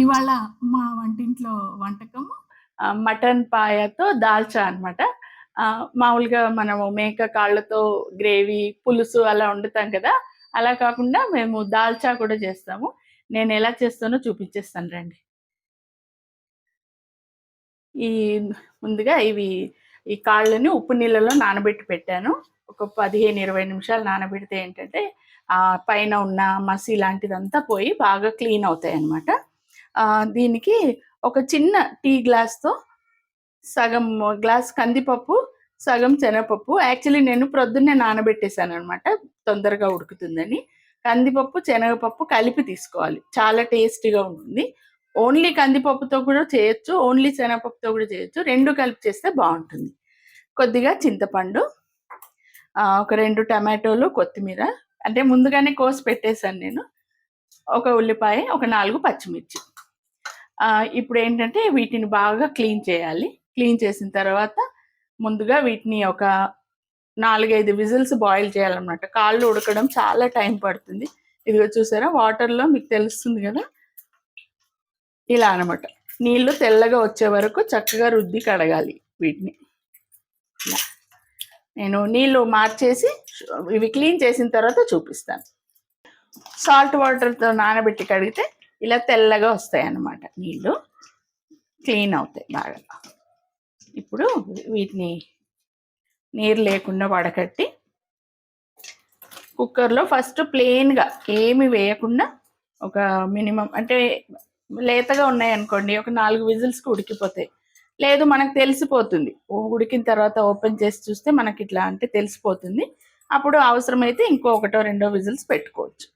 ఇవాళ మా వంటింట్లో వంటకము మటన్ పాయతో దాల్చా అనమాట మామూలుగా మనము మేక కాళ్ళతో గ్రేవీ పులుసు అలా వండుతాం కదా అలా కాకుండా మేము దాల్చా కూడా చేస్తాము. నేను ఎలా చేస్తానో చూపించేస్తాను రండి. ఈ ముందుగా ఇవి ఈ కాళ్ళని ఉప్పు నీళ్ళలో నానబెట్టి పెట్టాను. ఒక పదిహేను ఇరవై నిమిషాలు నానబెడితే ఏంటంటే ఆ పైన ఉన్న మసి లాంటిదంతా పోయి బాగా క్లీన్ అవుతాయి అన్నమాట దీనికి ఒక చిన్న టీ గ్లాస్తో సగం గ్లాస్ కందిపప్పు సగం శనగపప్పు. యాక్చువల్లీ నేను ప్రొద్దున్నే నానబెట్టేశాను అనమాట తొందరగా ఉడుకుతుందని. కందిపప్పు శనగపప్పు కలిపి తీసుకోవాలి. చాలా టేస్టీగా ఉంటుంది. ఓన్లీ కందిపప్పుతో కూడా చేయొచ్చు ఓన్లీ శనగపప్పుతో కూడా చేయొచ్చు. రెండు కలిపి చేస్తే బాగుంటుంది. కొద్దిగా చింతపండు ఒక రెండు టమాటోలు కొత్తిమీర. అంటే ముందుగానే కోసి పెట్టేశాను నేను. ఒక ఉల్లిపాయ ఒక నాలుగు పచ్చిమిర్చి. ఇప్పుడు ఏంటంటే వీటిని బాగా క్లీన్ చేయాలి. క్లీన్ చేసిన తర్వాత ముందుగా వీటిని ఒక నాలుగైదు విజిల్స్ బాయిల్ చేయాలన్నమాట. కాళ్ళు ఉడకడం చాలా టైం పడుతుంది. ఇదిగో చూసారా? వాటర్లో మీకు తెలుస్తుంది కదా? ఇలా అనమాట నీళ్ళు తెల్లగా వచ్చే వరకు చక్కగా రుద్ది కడగాలి వీటిని. నేను నీళ్ళు మార్చేసి ఇవి క్లీన్ చేసిన తర్వాత చూపిస్తాను. సాల్ట్ వాటర్తో నానబెట్టి కడిగితే ఇలా తెల్లగా వస్తాయి అన్నమాట నీళ్ళు. క్లీన్ అవుతాయి బాగా. ఇప్పుడు వీటిని నీరు లేకుండా వడకట్టి కుక్కర్లో ఫస్ట్ ప్లెయిన్గా ఏమి వేయకుండా ఒక మినిమం అంటే లేతగా ఉన్నాయి అనుకోండి ఒక నాలుగు విజిల్స్కి ఉడికిపోతాయి. లేదు మనకు తెలిసిపోతుంది. ఉడికిన తర్వాత ఓపెన్ చేసి చూస్తే మనకి ఇట్లా అంటే తెలిసిపోతుంది. అప్పుడు అవసరమైతే ఇంకో ఒకటో రెండో విజిల్స్ పెట్టుకోవచ్చు.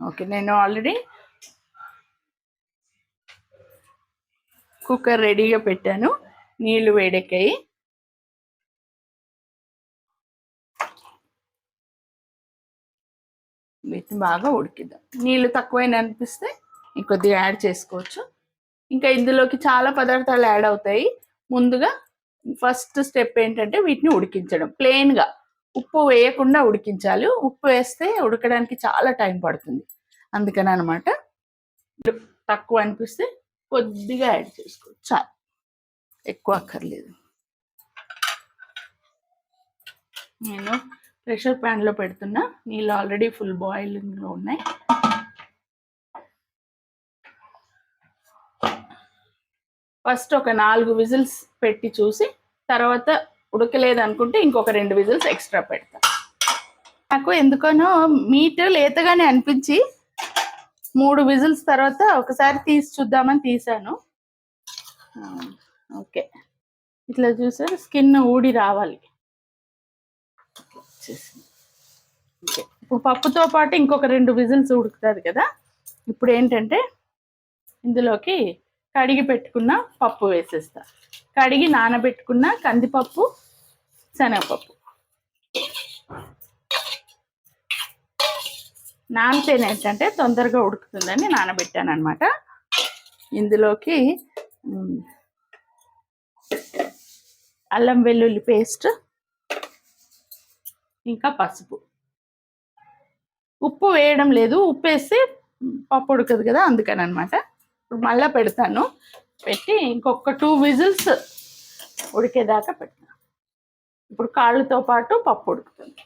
ఓకే నేను ఆల్రెడీ కుక్కర్ రెడీగా పెట్టాను. నీళ్ళు వేడెక్కాయి. వీటిని బాగా ఉడికిద్దాం. నీళ్ళు తక్కువైన అనిపిస్తే ఇంకొద్దిగా యాడ్ చేసుకోవచ్చు. ఇంకా ఇందులోకి చాలా పదార్థాలు యాడ్ అవుతాయి. ముందుగా ఫస్ట్ స్టెప్ ఏంటంటే వీటిని ఉడికించడం. ప్లెయిన్గా ఉప్పు వేయకుండా ఉడికించాలి. ఉప్పు వేస్తే ఉడకడానికి చాలా టైం పడుతుంది. అందుకని అనమాట తక్కువ అనిపిస్తే కొద్దిగా యాడ్ చేసుకోవచ్చు. చాలు. ఎక్కువ అక్కర్లేదు. నేను ప్రెషర్ ప్యాన్లో పెడుతున్నా. నీళ్ళు ఆల్రెడీ ఫుల్ బాయిలింగ్లో ఉన్నాయి. ఫస్ట్ ఒక నాలుగు విజిల్స్ పెట్టి చూసి తర్వాత ఉడకలేదు అనుకుంటే ఇంకొక రెండు విజిల్స్ ఎక్స్ట్రా పెడతా. నాకు ఎందుకనో మీట్ లేతగానే అనిపించి మూడు విజిల్స్ తర్వాత ఒకసారి తీసి చూద్దామని తీసాను ఓకే. ఇట్లా చూసారు స్కిన్ ఊడి రావాలి. ఓకే. ఇప్పుడు పప్పుతో పాటు ఇంకొక రెండు విజిల్స్ ఉడుకుతుంది కదా? ఇప్పుడు ఏంటంటే ఇందులోకి కడిగి పెట్టుకున్న పప్పు వేసేస్తా. కడిగి నానబెట్టుకున్న కందిపప్పు శనగపప్పు. నానితేనే ఏంటంటే తొందరగా ఉడుకుతుందని నానబెట్టాను అనమాట ఇందులోకి అల్లం వెల్లుల్లి పేస్ట్ ఇంకా పసుపు. ఉప్పు వేయడం లేదు ఉప్పు వేస్తే పప్పు ఉడకదు కదా అందుకని అనమాట ఇప్పుడు మళ్ళీ పెడతాను. పెట్టి ఇంకొక టూ విజిల్స్ ఉడికేదాకా పెడతాను. ఇప్పుడు కాళ్ళతో పాటు పప్పు ఉడుకుతుంది.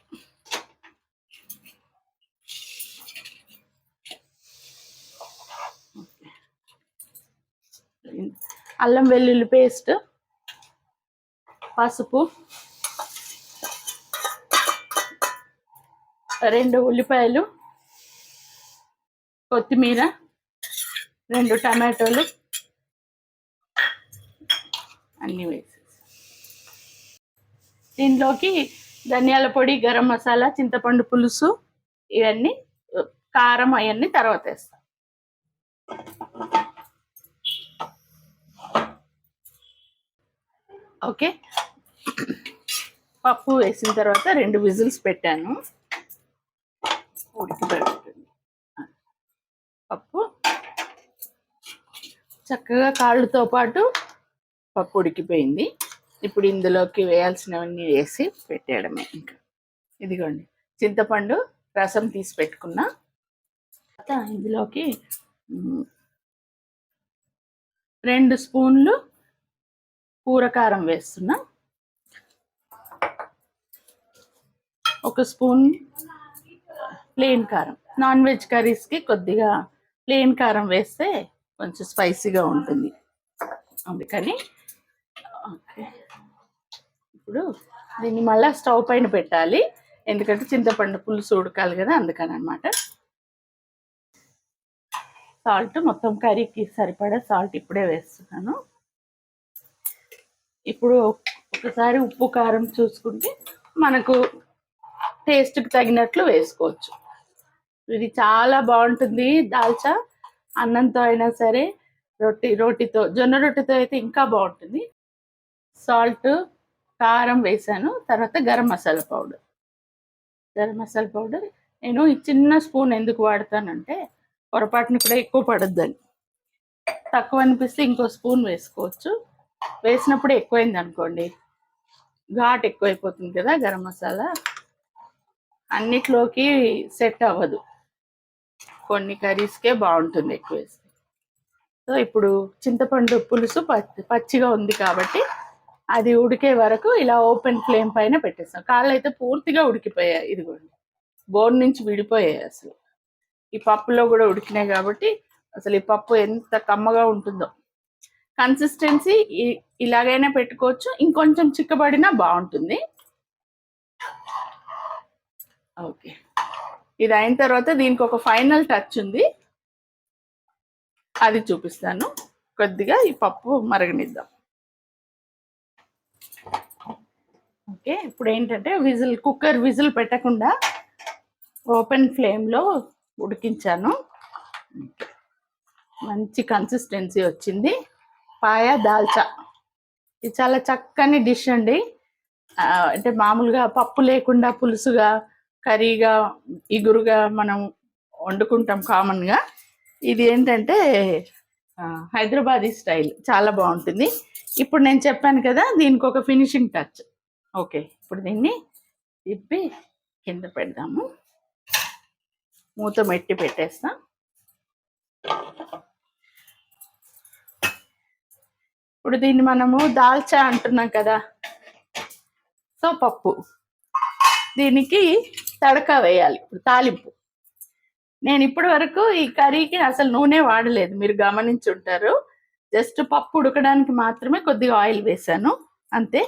అల్లం వెల్లుల్లి పేస్ట్ పసుపు రెండు ఉల్లిపాయలు కొత్తిమీర రెండు టమాటోలు అన్నీ వేసేసి. దీంట్లోకి ధనియాల పొడి గరం మసాలా చింతపండు పులుసు ఇవన్నీ కారం అవన్నీ తర్వాత వేస్తాం. ఓకే. పప్పు వేసిన తర్వాత రెండు విజిల్స్ పెట్టాను. ఉడికిపెడుతుంది పప్పు. చక్కగా కాళ్ళతో పాటు పప్పు ఉడికిపోయింది. ఇప్పుడు ఇందులోకి వేయాల్సినవన్నీ వేసి పెట్టేయడమే ఇంకా. ఇదిగోండి. చింతపండు రసం తీసి పెట్టుకున్నా. తర్వాత ఇందులోకి రెండు స్పూన్లు కూరకారం వేస్తున్నా. ఒక స్పూన్ ప్లెయిన్ కారం. నాన్ వెజ్ కర్రీస్కి కొద్దిగా ప్లెయిన్ కారం వేస్తే కొంచెం స్పైసీగా ఉంటుంది. అందుకని ఓకే. ఇప్పుడు దీన్ని మళ్ళీ స్టవ్ పైన పెట్టాలి. ఎందుకంటే చింతపండు పులుసు ఉడకాలి కదా అందుకని అనమాట సాల్ట్ మొత్తం కర్రీకి సరిపడా సాల్ట్ ఇప్పుడే వేస్తున్నాను. ఇప్పుడు ఒకసారి ఉప్పు కారం చూసుకుంటే మనకు టేస్ట్కి తగినట్లు వేసుకోవచ్చు. ఇది చాలా బాగుంటుంది దాల్చా. అన్నంతో అయినా సరే రొట్టి రోటితో జొన్న రొట్టెతో అయితే ఇంకా బాగుంటుంది. సాల్ట్ కారం వేసాను. తర్వాత గరం మసాలా పౌడర్. గరం మసాలా పౌడర్. నేను ఈ చిన్న స్పూన్ ఎందుకు వాడతానంటే పొరపాటున కూడా ఎక్కువ పడద్దని. తక్కువ అనిపిస్తే ఇంకో స్పూన్ వేసుకోవచ్చు. వేసినప్పుడు ఎక్కువైంది అనుకోండి. ఘాట్ ఎక్కువైపోతుంది కదా గరం మసాలా. అన్నిట్లోకి సెట్ అవ్వదు. కొన్ని కర్రీస్కే బాగుంటుంది ఎక్కువ వేస్తే. సో ఇప్పుడు చింతపండు పులుసు పచ్చి పచ్చిగా ఉంది కాబట్టి అది ఉడికే వరకు ఇలా ఓపెన్ ఫ్లేమ్ పైన పెట్టేస్తాం. కాళ్ళు అయితే పూర్తిగా ఉడికిపోయాయి ఇదిగోండి. బోన్ నుంచి విడిపోయాయి అసలు. ఈ పప్పులో కూడా ఉడికినాయి కాబట్టి అసలు ఈ పప్పు ఎంత కమ్మగా ఉంటుందో. కన్సిస్టెన్సీ ఇలాగైనా పెట్టుకోవచ్చు. ఇంకొంచెం చిక్కబడినా బాగుంటుంది. ఓకే. ఇది అయిన తర్వాత దీనికి ఒక ఫైనల్ టచ్ ఉంది. అది చూపిస్తాను. కొద్దిగా ఈ పప్పు మరగనిద్దాం. ఓకే. ఇప్పుడు ఏంటంటే విజిల్ కుక్కర్ విజిల్ పెట్టకుండా ఓపెన్ ఫ్లేమ్లో ఉడికించాను. మంచి కన్సిస్టెన్సీ వచ్చింది. పాయ దాల్చా. ఇది చాలా చక్కని డిష్ అండి. అంటే మామూలుగా పప్పు లేకుండా పులుసుగా కర్రీగా ఇగురుగా మనం వండుకుంటాం కామన్గా. ఇది ఏంటంటే హైదరాబాదీ స్టైల్. చాలా బాగుంటుంది. ఇప్పుడు నేను చెప్పాను కదా దీనికి ఒక ఫినిషింగ్ టచ్. ఓకే ఇప్పుడు దీన్ని తిప్పి కింద పెడదాము. మూత మెట్టి పెట్టేస్తాం. ఇప్పుడు దీన్ని మనము దాల్చా అంటున్నాం కదా. సో పప్పు దీనికి తడక వేయాలి ఇప్పుడు తాలింపు. నేను ఇప్పటి వరకు ఈ కర్రీకి అసలు నూనె వాడలేదు మీరు గమనించుంటారు జస్ట్ పప్పు ఉడకడానికి మాత్రమే కొద్దిగా ఆయిల్ వేసాను అంతే.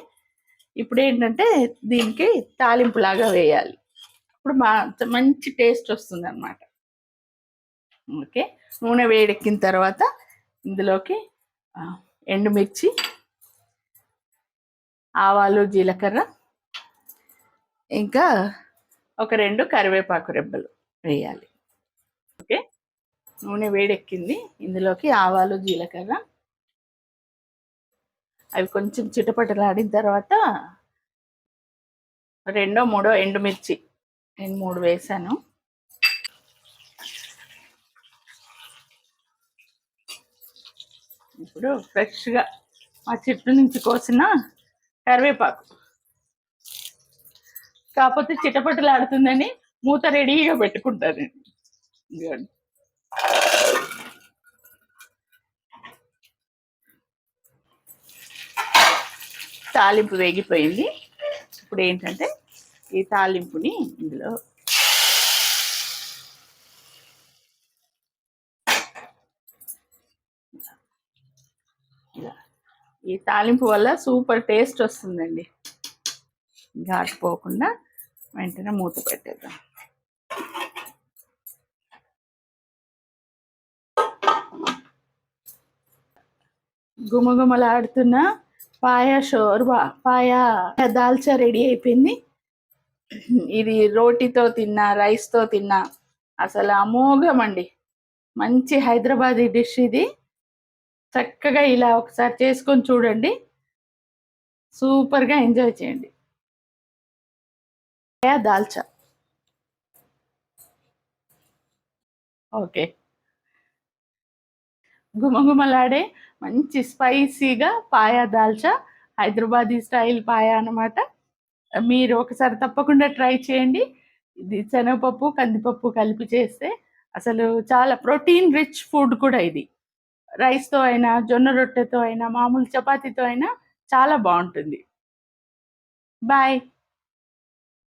ఇప్పుడు ఏంటంటే దీనికి తాలింపు లాగా వేయాలి. ఇప్పుడు మా మంచి టేస్ట్ వస్తుంది అనమాట ఓకే నూనె వేడెక్కిన తర్వాత ఇందులోకి ఎండుమిర్చి ఆవాలు జీలకర్ర ఇంకా ఒక రెండు కరివేపాకు రెబ్బలు వేయాలి. ఓకే? నూనె వేడెక్కింది. ఇందులోకి ఆవాలు జీలకర్ర. అవి కొంచెం చిటపటలాడిన తర్వాత రెండో మూడో ఎండుమిర్చి నేను మూడు వేసాను. ఇప్పుడు ఫ్రెష్గా మా చెట్టు నుంచి కోసిన కరివేపాకు. కాకపోతే చిటపటలాడుతుందని మూత రెడీగా పెట్టుకుంటాను తాలింపు వేగిపోయింది. ఇప్పుడు ఏంటంటే ఈ తాలింపుని ఇందులో ఈ తాలింపు వల్ల సూపర్ టేస్ట్ వస్తుందండి. ఘాటు పోకుండా వెంటనే మూత పెట్టేద్దాం. గుమగుమలాడుతున్న పాయ షోర్బా పాయ దాల్చా రెడీ అయిపోయింది. ఇది రోటీతో తిన్నా రైస్తో తిన్నా అసలు అమోఘం అండి. మంచి హైదరాబాదీ డిష్ ఇది. చక్కగా ఇలా ఒకసారి చేసుకొని చూడండి. సూపర్గా ఎంజాయ్ చేయండి. దాల్చా. ఓకే. గుమగుమలాడే మంచి స్పైసీగా పాయా దాల్చా హైదరాబాదీ స్టైల్ పాయా అన్నమాట. మీరు ఒకసారి తప్పకుండా ట్రై చేయండి. ఇది శనగపప్పు కందిపప్పు కలిపి చేస్తే అసలు చాలా ప్రోటీన్ రిచ్ ఫుడ్ కూడా ఇది. రైస్‌తో అయినా, జొన్న రొట్టెతో అయినా, మామూలు చపాతీతో అయినా చాలా బాగుంటుంది బాయ్.